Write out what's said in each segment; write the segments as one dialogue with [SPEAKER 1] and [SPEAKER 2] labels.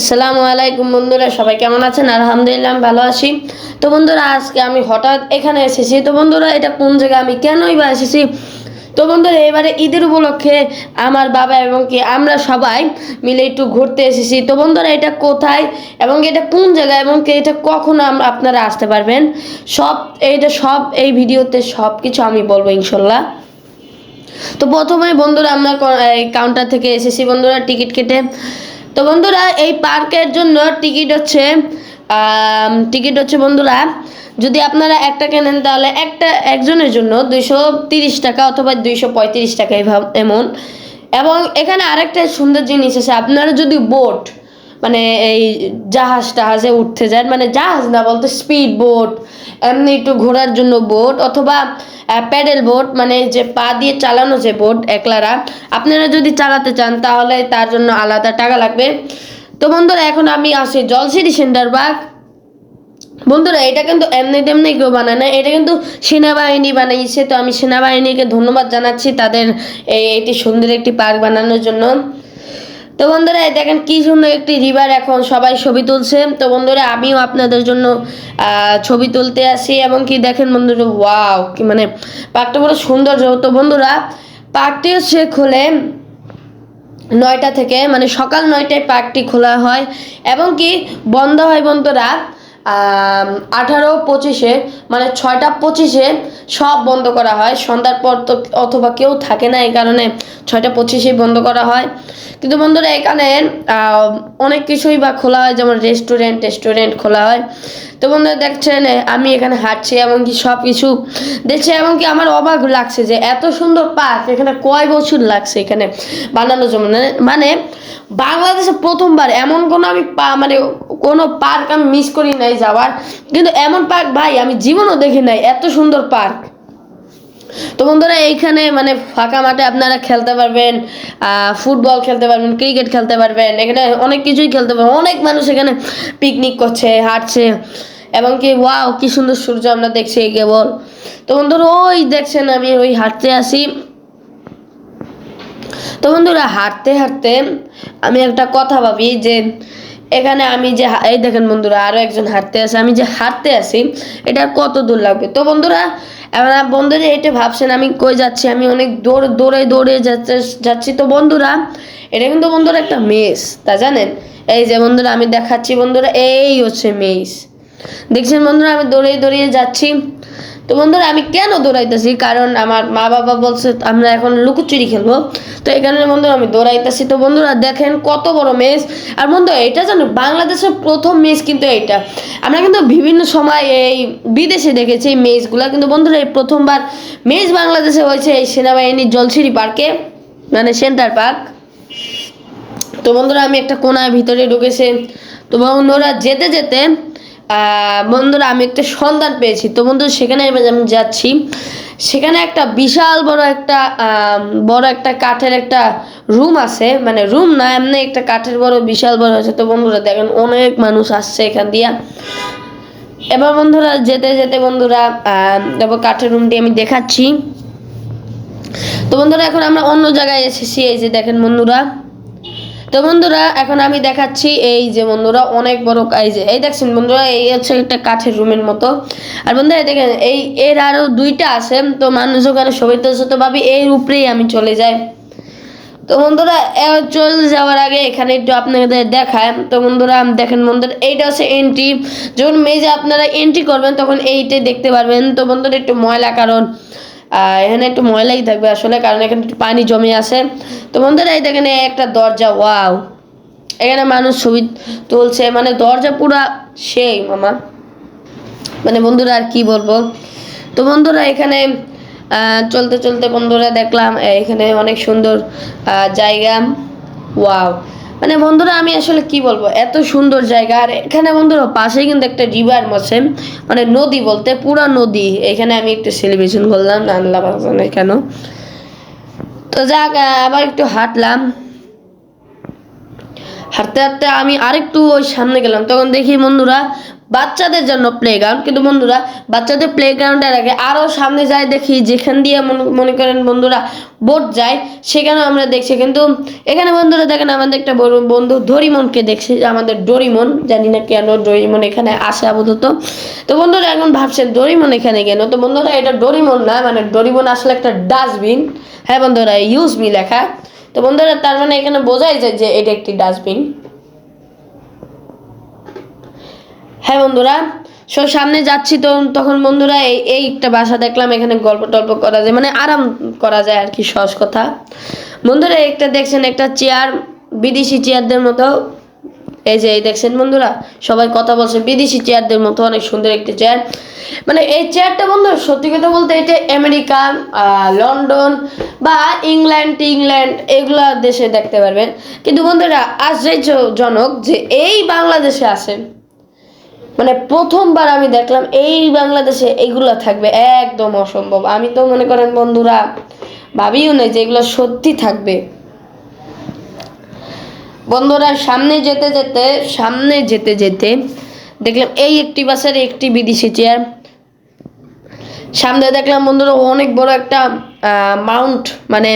[SPEAKER 1] আসসালামু আলাইকুম বন্ধুরা, সবাই কেমন আছেন? আলহামদুলিল্লাহ ভালো আছি। তো বন্ধুরা, আজকে আমি হঠাৎ এখানে এসেছি। তো বন্ধুরা, এটা কোন জায়গায়? আমি কেনই বা এসেছি? তো বন্ধুরা, এবারে ঈদের উপলক্ষে আমার বাবা এবং কি আমরা সবাই মিলে একটু ঘুরতে এসেছি। তো বন্ধুরা, এটা কোথায় এবং এটা কোন জায়গায় এবং কি এটা কখন আপনারা আসতে পারবেন? সব এইটা সব এই ভিডিওতে সব কিছু আমি বলব ইনশাল্লাহ। তো প্রথমে বন্ধুরা, আমরা কাউন্টার থেকে এসেছি। বন্ধুরা, টিকিট কেটে তো বন্ধুরা, এই পার্কের জন্য টিকিট হচ্ছে টিকিট হচ্ছে বন্ধুরা, যদি আপনারা একটা কেনেন তাহলে একটা একজনের জন্য দুইশো তিরিশ টাকা অথবা দুইশো পঁয়ত্রিশ টাকা এমন। এবং এখানে আরেকটা সুন্দর জিনিস আছে, আপনারা যদি বোট মানে এই জাহাজ টাহাজে উঠতে যায়। মানে জাহাজ না, বলতে স্পিড বোট এমনি একটু ঘোরার জন্য বোট অথবা প্যাডেল বোট মানে যে পা দিয়ে চালানো যে বোট একলারা, আপনারা যদি চালাতে চান তাহলে তার জন্য আলাদা টাকা লাগবে। তো বন্ধুরা, এখন আমি আসি জলসিটি সেন্টার বাগ বন্ধুরা, এটা কিন্তু এমনি তেমনি কেউ বানায় না, এটা কিন্তু সেনাবাহিনী বানিয়েছে। তো আমি সেনাবাহিনীকে ধন্যবাদ জানাচ্ছি তাদের এই, এটি সুন্দর একটি পার্ক বানানোর জন্য। তো বন্ধুরা, এই দেখেন কি সুন্দর একটি রিভার এখন সবাই ছবি তুলছে। তো বন্ধুরা, আমিও আপনাদের জন্য ছবি তুলতে আসি এবং কি দেখেন বন্ধুরা ওয়াও কি মানে পার্কটা পুরো সুন্দর। তো বন্ধুরা, পার্কটি হচ্ছে খোলে নয়টা থেকে মানে সকাল নয়টায় পার্কটি খোলা হয় এবং কি বন্ধ হয় বন্ধুরা আঠারো পঁচিশে মানে ছয়টা পঁচিশে সব বন্ধ করা হয়। সন্ধ্যার পর তো অথবা কেউ থাকে না, এই কারণে ছয়টা পঁচিশেই বন্ধ করা হয়। কিন্তু বন্ধুরা, এখানে অনেক কিছুই বা খোলা হয়, যেমন রেস্টুরেন্ট রেস্টুরেন্ট খোলা হয়। তো বন্ধুরা, দেখছেন, আমি এখানে হাঁটছি এমনকি সব কিছু দেখছি এমনকি আমার অবাক লাগছে যে এত সুন্দর পার্ক এখানে কয় বছর লাগছে এখানে বানানোর জন্য। মানে- মানে বাংলাদেশে প্রথমবার এমন কোনো আমি মানে কোনো পার্ক আমি মিস করি নাই যাওয়ার। কিন্তু এমন পার্ক ভাই, আমি জীবনও দেখি নাই এত সুন্দর পার্ক তো বন্ধুরা, এইখানে মানে ফাঁকা মাঠে আপনারা খেলতে পারবেন ফুটবল খেলতে পারবেন, ক্রিকেট খেলতে পারবেন, এখানে অনেক কিছুই খেলতে পারবেন। অনেক মানুষ এখানে পিকনিক করছে, হাঁটছে এবং কি ওয়াও কি সুন্দর সূর্য আমরা দেখছি কেবল। তো বন্ধুরা, ওই দেখছেন আমি, ওই হাঁটতে আসি। তো বন্ধুরা, হাঁটতে হাঁটতে আমি একটা কথা ভাবি যে এখানে আমি যে এই দেখেন বন্ধুরা, আরও একজন হাঁটতে আছে, আমি যে হাঁটতে আছি, এটা কত দূর লাগবে? তো বন্ধুরা এবার বন্ধুরা এটা ভাবছেন, আমি কই যাচ্ছি? আমি অনেক দৌড় দৌড়ে দৌড়ে যাচ্ছে, যাচ্ছি। তো বন্ধুরা, এটা কিন্তু বন্ধুরা একটা মেস, তা জানেন? এই যে বন্ধুরা, আমি দেখাচ্ছি বন্ধুরা, এই হচ্ছে মেস। দেখছেন বন্ধুরা, আমি দৌড়িয়ে দৌড়িয়ে যাচ্ছি। তো বন্ধুরা, আমি কেন দৌড়াইতেছি? কারণ আমার মা বাবা বলছে, আমরা এখন লুকোচুরি খেলব। তো এই কারণে বন্ধুরা, আমি দৌড়াইতেছি। তো বন্ধুরা, দেখেন কত বড় মেজ আর বন্ধু, এটা জানো বাংলাদেশের প্রথম মেজ কিন্তু এইটা আমরা কিন্তু বিভিন্ন সময় এই বিদেশে দেখেছি এই মেজগুলো কিন্তু বন্ধুরা, এই প্রথমবার মেজ বাংলাদেশে হয়েছে এই সেনাবাহিনীর জলসিরি পার্কে মানে সেন্টার পার্ক। তো বন্ধুরা, আমি একটা কোনার ভিতরে ঢুকেছে। তো বন্ধুরা, যেতে যেতে বন্ধুরা, আমি একটা সন্ধান পেয়েছি। তো বন্ধুরা, সেখানে আমি যাচ্ছি। সেখানে একটা বিশাল বড় একটা বড় একটা কাঠের একটা রুম আছে। মানে রুম না, এমনি একটা কাঠের বড়, বিশাল বড় আছে তো বন্ধুরা, দেখেন, অনেক মানুষ আসছে এখান দিয়া। এবার বন্ধুরা, যেতে যেতে বন্ধুরা তারপর কাঠের রুমটি আমি দেখাচ্ছি। তো বন্ধুরা, এখন আমরা অন্য জায়গায় এসেছি। এই যে দেখেন বন্ধুরা তো বন্ধুরা, এখন আমি দেখাচ্ছি এই যে বন্ধুরা, অনেক বড় এই যে, এই দেখছেন বন্ধুরা, এই হচ্ছে একটা কাঠের রুমের মতো। আর বন্ধুরা দেখেন, এই এর আরও দুইটা আছে, তো মানুষ ওখানে তুলছে তো ভাবি, এর উপরেই আমি চলে যাই। তো বন্ধুরা চলে যাওয়ার আগে এখানে একটু আপনাদের দেখায়। তো বন্ধুরা, দেখেন বন্ধুরা, এইটা হচ্ছে এন্ট্রি যখন মেজে আপনারা এন্ট্রি করবেন, তখন এইটাই দেখতে পারবেন। তো বন্ধুরা, একটু ময়লা কারণ। এখানে একটু ময়লাই থাকবে আসলে, কারণ এখানে একটু পানি জমে আছে। তো বন্ধুরা, এই দেখেন একটা দরজা, ওয়াও। এখানে মানুষ ছবি তুলছে মানে দরজা পুরা সেই, মামা। মানে বন্ধুরা, আর কি বলব? তো বন্ধুরা, এখানে চলতে চলতে বন্ধুরা দেখলাম এখানে অনেক সুন্দর জায়গা। ওয়াও। মানে বন্ধুরা, আমি আসলে কি বলব? এত সুন্দর জায়গা। আর এখানে বন্ধুরা পাশে কিন্তু একটা রিভার আছে মানে নদী বলতে পুরা নদী। এখানে আমি একটু সেলিব্রেশন করলাম জানে কেন। তো যাক আবার একটু হাঁটলাম। হাঁটতে হাঁটতে আমি আরেকটু ওই সামনে গেলাম। তখন দেখি বন্ধুরা বাচ্চাদের জন্য প্লে গ্রাউন্ড কিন্তু বন্ধুরা, বাচ্চাদের প্লে গ্রাউন্ডের আগে আরও সামনে যায় দেখি, যেখান দিয়ে মনে- করেন বন্ধুরা বোট যায়, সেখানেও আমরা দেখছি। কিন্তু এখানে বন্ধুরা দেখেন, আমাদের একটা বন্ধু ডরিমনকে দেখছি, আমাদের ডরিমন, জানি না কেন ডরিমন এখানে আসে আপাতত। তো বন্ধুরা এখন ভাবছেন, ডরিমন এখানে কেন? তো বন্ধুরা, এটা ডরিমন না মানে ডরিমন আসলে একটা ডাস্টবিন হ্যাঁ বন্ধুরা ইউজ মি লেখা। তো বন্ধুরা, তার মানে এখানে বোঝাই যায় যে এটা একটি ডাস্টবিন হ্যাঁ বন্ধুরা, সো সামনে যাচ্ছি তো, তখন বন্ধুরা এই এই একটা বাসা দেখলাম, এখানে গল্প টল্প করা যায় মানে আরাম করা যায় আর কি, সহজ কথা। বন্ধুরা, একটা দেখছেন, একটা চেয়ার, বিদেশি চেয়ারদের মতো। এই যে, এই দেখছেন বন্ধুরা, সবাই কথা বলছে, বিদেশি চেয়ারদের মতো, অনেক সুন্দর একটি চেয়ার। মানে এই চেয়ারটা বন্ধু সত্যি কথা বলতে এটা আমেরিকা লন্ডন বা ইংল্যান্ড ইংল্যান্ড এগুলা দেশে দেখতে পারবেন। কিন্তু বন্ধুরা, আশ্চর্যজনক যে এই বাংলাদেশে আসেন মানে প্রথমবার আমি দেখলাম এই বাংলাদেশে এইগুলো থাকবে, একদম অসম্ভব। আমি তো মনে করেন বন্ধুরা, ভাবিও নাই যে এগুলো সত্যি থাকবে। বন্ধুরা, সামনে যেতে যেতে, সামনে যেতে যেতে দেখলাম এই একটি বাসের একটি বিদেশি চেয়ার সামনে দেখলাম বন্ধুরা অনেক বড় একটা মাউন্ট মানে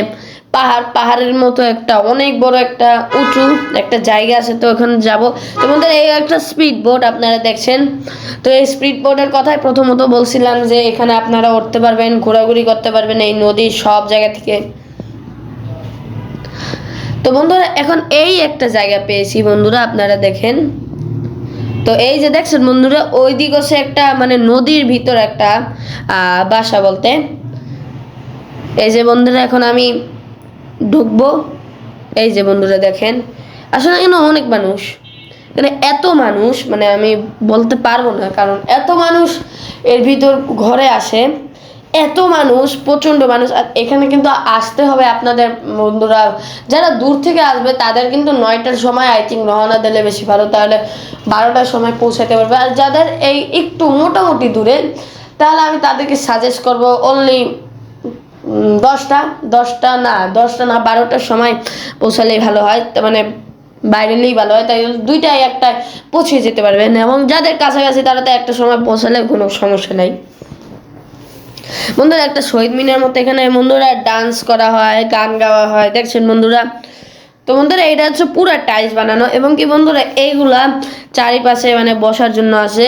[SPEAKER 1] পাহাড়, পাহাড়ের মতো একটা, অনেক বড় একটা, উঁচু একটা জায়গা আছে, তো ওখানে যাব। তো বন্ধুরা, এই একটা স্পিড বোট আপনারা দেখছেন। তো এই স্পিড বোটের কথাই প্রথমত বলছিলাম যে, এখানে আপনারা উঠতে পারবেন, ঘোরাঘুরি করতে পারবেন এই নদীর সব জায়গা থেকে। তো বন্ধুরা, এখন এই একটা জায়গা পেয়েছি বন্ধুরা, আপনারা দেখেন। তো এই যে দেখছেন বন্ধুরা ওই দিক হচ্ছে একটা মানে নদীর ভিতর একটা বাসা বলতে। এই যে বন্ধুরা, এখন আমি ঢুকবো। এই যে বন্ধুরা দেখেন, আসলে এখানে অনেক মানুষ। এখানে এত মানুষ মানে আমি বলতে পারব না, কারণ এত মানুষ এর ভিতর ঘরে আসে। এত মানুষ, প্রচণ্ড মানুষ, আর এখানে কিন্তু আসতে হবে আপনাদের বন্ধুরা। যারা দূর থেকে আসবে, তাদের কিন্তু নয়টার সময় আই থিঙ্ক রওনা দিলে বেশি ভালো, তাহলে বারোটার সময় পৌঁছাতে পারবে। আর যাদের এই একটু মোটামুটি দূরে, তাহলে আমি তাদেরকে সাজেস্ট করব অনলি দশটা দশটা না দশটা না বারোটার সময় পৌঁছালেই ভালো হয় মানে বাইরেলেই ভালো হয়, তাই দুইটাই একটা পৌঁছে যেতে পারবেন এবং যাদের কাছাকাছি তারা তো একটা সময় পৌঁছালে কোনো সমস্যা নাই। বন্ধুরা, একটা শহীদ মিনার মতো এখানে বন্ধুরা ডান্স করা হয়, গান গাওয়া হয়, দেখছেন বন্ধুরা? তো বন্ধুরা, এটা হচ্ছে পুরো টাইলস বানানো এবং কি বন্ধুরা, এইগুলা চারিপাশে মানে বসার জন্য আছে।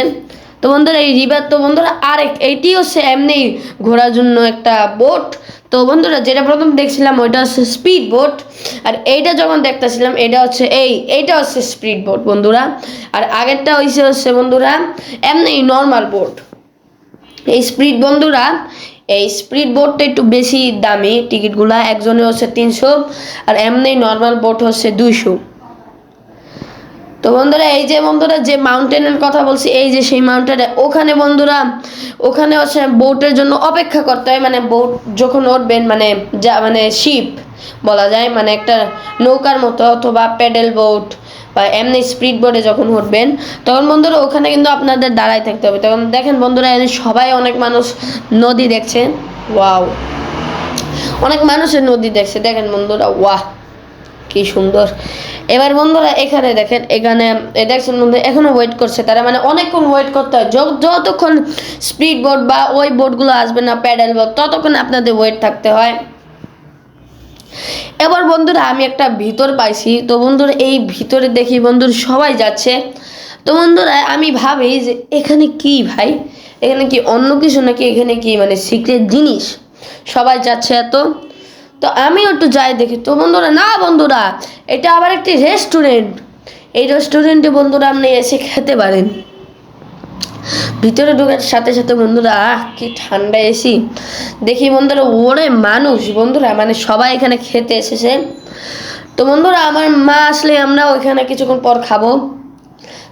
[SPEAKER 1] তো বন্ধুরা, এই রিভার, তো বন্ধুরা, আরেক, এইটি হচ্ছে এমনি ঘোরার জন্য একটা বোট। তো বন্ধুরা, যেটা প্রথম দেখছিলাম, ওইটা হচ্ছে স্পিড বোট আর এইটা যখন দেখতেছিলাম, এটা হচ্ছে এই, এইটা হচ্ছে স্পিড বোট বন্ধুরা। আর আগেরটা হয়েছে হচ্ছে, বন্ধুরা, এমনি নর্মাল বোট এই স্পিড বন্ধুরা, এই স্পিড বোটটা একটু বেশি দামি টিকিটগুলা। একজনে হচ্ছে তিনশো, আর এমনি নর্মাল বোট হচ্ছে দুইশো। তো বন্ধুরা, এই যে বন্ধুরা, যে মাউন্টেনের কথা বলছি, এই যে সেই মাউন্টেনে ওখানে বন্ধুরা, ওখানে হচ্ছে বোটের জন্য অপেক্ষা করতে হয়। মানে বোট যখন উঠবেন মানে যা মানে শিপ বলা যায় মানে একটা নৌকার মতো অথবা প্যাডেল বোট বা এমনি স্পিড বোটে যখন উঠবেন, তখন বন্ধুরা, ওখানে কিন্তু আপনাদের দাঁড়ায় থাকতে হবে। তখন দেখেন বন্ধুরা সবাই অনেক মানুষ নদী দেখছে। ওয়াও! অনেক মানুষের নদী দেখছে। দেখেন বন্ধুরা, ওয়াহ! কি সুন্দর। এবার বন্ধুরা, এখানে দেখেন, এখানে দেখছেন বন্ধু, এখনও ওয়েট করছে তারা মানে অনেকক্ষণ ওয়েট করতে হয়। যত- যতক্ষণ স্পিড বোট বা ওই বোটগুলো আসবে না প্যাডেল বোট ততক্ষণ আপনাদের ওয়েট থাকতে হয়। এবার বন্ধুরা, আমি একটা ভিতর পাইছি। তো বন্ধুরা, এই ভিতরে দেখি বন্ধুর সবাই যাচ্ছে। তো বন্ধুরা, আমি ভাবি যে এখানে কি ভাই? এখানে কি অন্য কিছু নাকি এখানে কি মানে সিক্রেট জিনিস? সবাই যাচ্ছে এত। তো আমিও একটু যাই দেখি। তো বন্ধুরা, না বন্ধুরা, এটা আবার একটি রেস্টুরেন্ট এই রেস্টুরেন্টে বন্ধুরা আপনি এসে খেতে পারেন। ভিতরে ঢোকার সাথে সাথে বন্ধুরা, আহ, কি ঠান্ডা এসি দেখি বন্ধুরা, ওরে মানুষ, বন্ধুরা মানে সবাই এখানে খেতে এসেছে। তো বন্ধুরা, আমার মা আসলে আমরা ওইখানে কিছুক্ষণ পর খাব।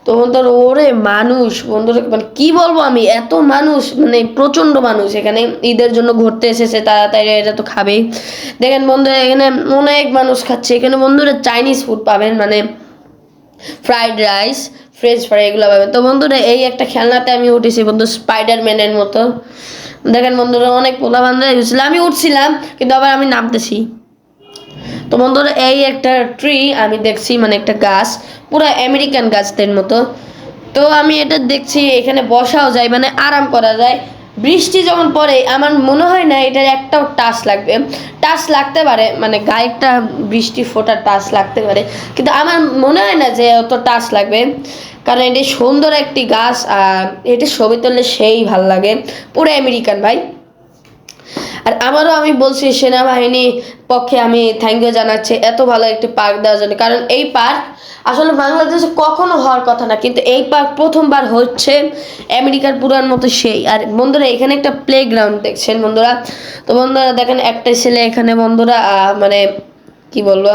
[SPEAKER 1] তো বন্ধুরা ওরে মানুষ, বন্ধুরা মানে কি বলব আমি? এত মানুষ মানে প্রচণ্ড মানুষ এখানে। ঈদের জন্য ঘুরতে এসেছে তারা তাই এটা তো খাবেই। দেখেন বন্ধুরা, এখানে অনেক মানুষ খাচ্ছে। এখানে বন্ধুরা চাইনিজ ফুড পাবেন মানে ফ্রাইড রাইস ফ্রেঞ্চ ফ্রাই এগুলো পাবেন। তো বন্ধুরা, এই একটা খেলনাতে আমি উঠেছি বন্ধু স্পাইডারম্যানের মতো। দেখেন বন্ধুরা, অনেক পোলা বান্ধব আমি উঠছিলাম, কিন্তু আবার আমি নামতেছি। তো বন্ধুরা, এই একটা ট্রি আমি দেখছি মানে একটা গাছ, পুরো আমেরিকান গাছদের মতো। তো আমি এটা দেখছি, এখানে বসাও যায় মানে আরাম করা যায়। বৃষ্টি যখন পড়ে, আমার মনে হয় না এটার একটাও টাচ লাগবে। টাচ লাগতে পারে মানে গায়ে একটা বৃষ্টি ফোটার টাচ লাগতে পারে, কিন্তু আমার মনে হয় না যে অত টাচ লাগবে। কারণ এটি সুন্দর একটি গাছ, আর এটি ছবি তুললে সেই ভালো লাগে। পুরো আমেরিকান ভাই। আর আমারও আমি বলছি, সেনাবাহিনী পক্ষে আমি থ্যাংক ইউ জানাচ্ছি। এত ভালো একটি পার্ক দেওয়ার জন্য। কারণ এই পার্ক আসলে বাংলাদেশে কখনো হওয়ার কথা না, কিন্তু এই পার্ক প্রথমবার হচ্ছে আমেরিকার পুরান মতো সেই। আর বন্ধুরা, এখানে একটা প্লে গ্রাউন্ড দেখছেন বন্ধুরা? তো বন্ধুরা, দেখেন একটা ছেলে এখানে বন্ধুরা মানে কি বলব?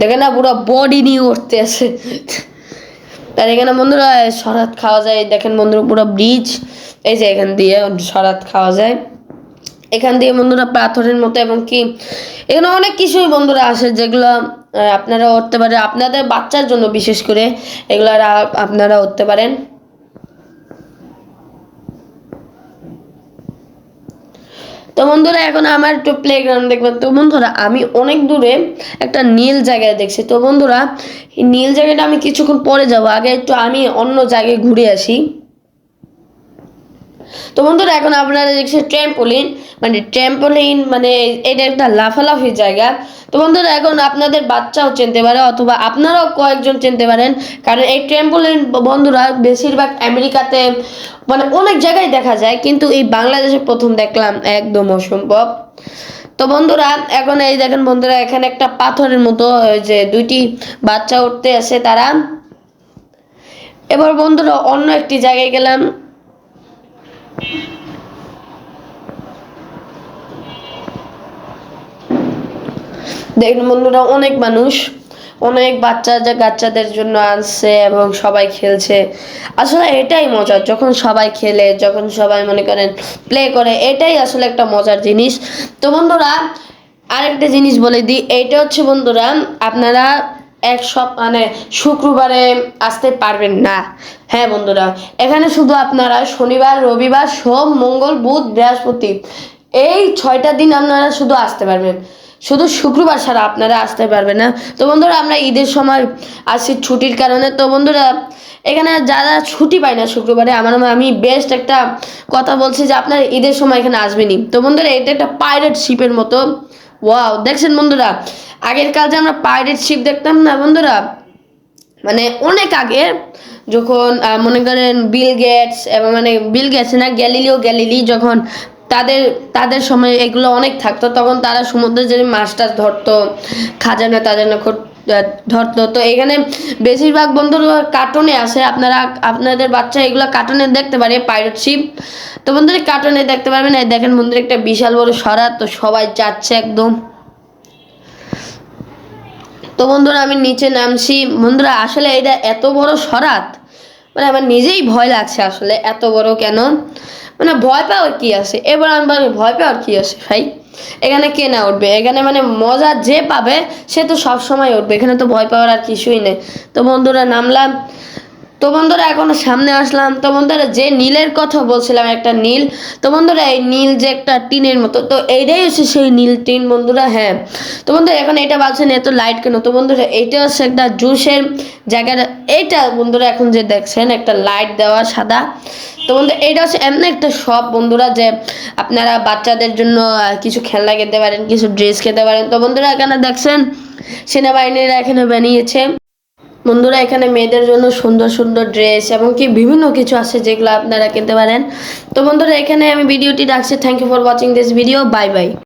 [SPEAKER 1] দেখেন না, পুরো বডি নিয়ে উঠতে আছে। তার এখানে বন্ধুরা সরাত খাওয়া যায়। দেখেন বন্ধুরা, পুরো ব্রিজ এই যে এখান দিয়ে সরাত খাওয়া যায়। এখান দিয়ে বন্ধুরা পাথরের মতো এবং কি, এখানে অনেক কিছুই বন্ধুরা আসে যেগুলো আপনারা উঠতে পারেন আপনাদের বাচ্চার জন্য বিশেষ করে এগুলো আপনারা উঠতে পারেন। তো বন্ধুরা, এখন আমার একটু প্লেগ্রাউন্ড দেখবেন। তো বন্ধুরা, আমি অনেক দূরে একটা নীল জায়গায় দেখছি। তো বন্ধুরা নীল জায়গাটা আমি কিছুক্ষণ পরে যাব। আগে একটু আমি অন্য জায়গায় ঘুরে আসি। তো বন্ধুরা, এখন আপনারা দেখছেন ট্র্যাম্পোলিন মানে ট্র্যাম্পোলিন মানে এটা একটা লাফালাফি জায়গা। তো বন্ধুরা, এখন আপনাদের বাচ্চাও চিনতে পারে অথবা আপনারাও কয়েকজন চিনতে পারেন, কারণ এই ট্র্যাম্পোলিন বন্ধুরা বেশিরভাগ আমেরিকাতে মানে অনেক জায়গায় দেখা যায়, কিন্তু এই বাংলাদেশে প্রথম দেখলাম একদম অসম্ভব। তো বন্ধুরা, এখন এই দেখেন বন্ধুরা, এখানে একটা পাথরের মতো যে দুইটি বাচ্চা উঠতে আছে তারা। এবার বন্ধুরা, অন্য একটি জায়গায় গেলাম। দেখুন বন্ধুরা, অনেক মানুষ, অনেক বাচ্চা যা বাচ্চাদের জন্য আসছে এবং সবাই খেলছে। আসলে এটাই মজার, যখন সবাই খেলে, যখন সবাই মনে করেন প্লে করে, এটাই আসলে একটা মজার জিনিস। তো বন্ধুরা, আরেকটা জিনিস বলে দিই এইটা হচ্ছে বন্ধুরা, আপনারা এক সপ মানে শুক্রবারে আসতে পারবেন না। হ্যাঁ বন্ধুরা, এখানে শুধু আপনারা শনিবার, রবিবার, সোম, মঙ্গল, বুধ, বৃহস্পতি, এই ছয়টা দিন আপনারা শুধু আসতে পারবেন। শুধু শুক্রবার ছাড়া আপনারা আসতে পারবেন না। তো বন্ধুরা, আমরা ঈদের সময় আসি ছুটির কারণে। তো বন্ধুরা, এখানে যারা ছুটি পায় না শুক্রবারে, আমার আমি বেস্ট একটা কথা বলছি যে আপনারা ঈদের সময় এখানে আসবেনই। তো বন্ধুরা, এটা একটা পাইরেট শিপের মতো। ওয়াও দেখছেন বন্ধুরা আগের যে আমরা পাইরেট শিপ দেখতাম না বন্ধুরা মানে অনেক আগে যখন মনে করেন বিল গেটস এবং মানে বিল গেটস না গ্যালিলিও গ্যালিলি যখন তাদের তাদের সময় এগুলো অনেক থাকতো তখন তারা সমুদ্রে যে মাছ টাছ ধরতো খাজানা তাজানা কর- আহ, ধরতো তো এখানে বেশিরভাগ বন্ধুরা কার্টুনে আসে। আপনারা, আপনাদের বাচ্চা এগুলো কার্টুনে দেখতে পারে পাইরেট শিপ তো বন্ধুরা কার্টুনে দেখতে পারবেন। এই দেখেন বন্ধুরা, একটা বিশাল বড় সরা তো সবাই যাচ্ছে একদম। তো বন্ধুরা, আমি নিচে নামছি। বন্ধুরা, আসলে এটা এত বড় সরাত মানে আমার নিজেই ভয় লাগছে আসলে, এত বড় কেন? মানে ভয় পাওয়ার কি আছে? এবার আমার ভয় পাওয়ার কি আছে, ভাই? এখানে কে না উঠবে? এখানে মানে মজা যে পাবে, সে তো সবসময় উঠবে। এখানে তো ভয় পাওয়ার আর কিছুই নেই। তো বন্ধুরা, নামলাম। তো বন্ধুরা, এখন সামনে আসলাম। তো বন্ধুরা, যে নীলের কথা বলছিলাম, একটা নীল। তো বন্ধুরা, এই নীল যে একটা টিনের মতো, তো এইটাই হচ্ছে সেই নীল টিন বন্ধুরা হ্যাঁ। তো বন্ধুরা, এখন এটা বলছেন এত লাইট কেন? তো বন্ধুরা, এইটা হচ্ছে একটা জুসের জায়গাটা এইটা বন্ধুরা, এখন যে দেখছেন, একটা লাইট দেওয়া সাদা। তো বন্ধু এইটা হচ্ছে এমন একটা শপ বন্ধুরা, যে আপনারা বাচ্চাদের জন্য কিছু খেলনা খেতে পারেন, কিছু ড্রেস খেতে পারেন। তো বন্ধুরা, এখানে দেখছেন, সেনাবাহিনীরা এখানে বানিয়েছে। বন্ধুরা, এখানে মেয়েদের জন্য সুন্দর সুন্দর ড্রেস এবং কি বিভিন্ন কিছু আছে যেগুলো আপনারা কিনতে পারেন। তো বন্ধুরা, এখানে আমি ভিডিওটি রাখছি। Thank you for watching this video bye bye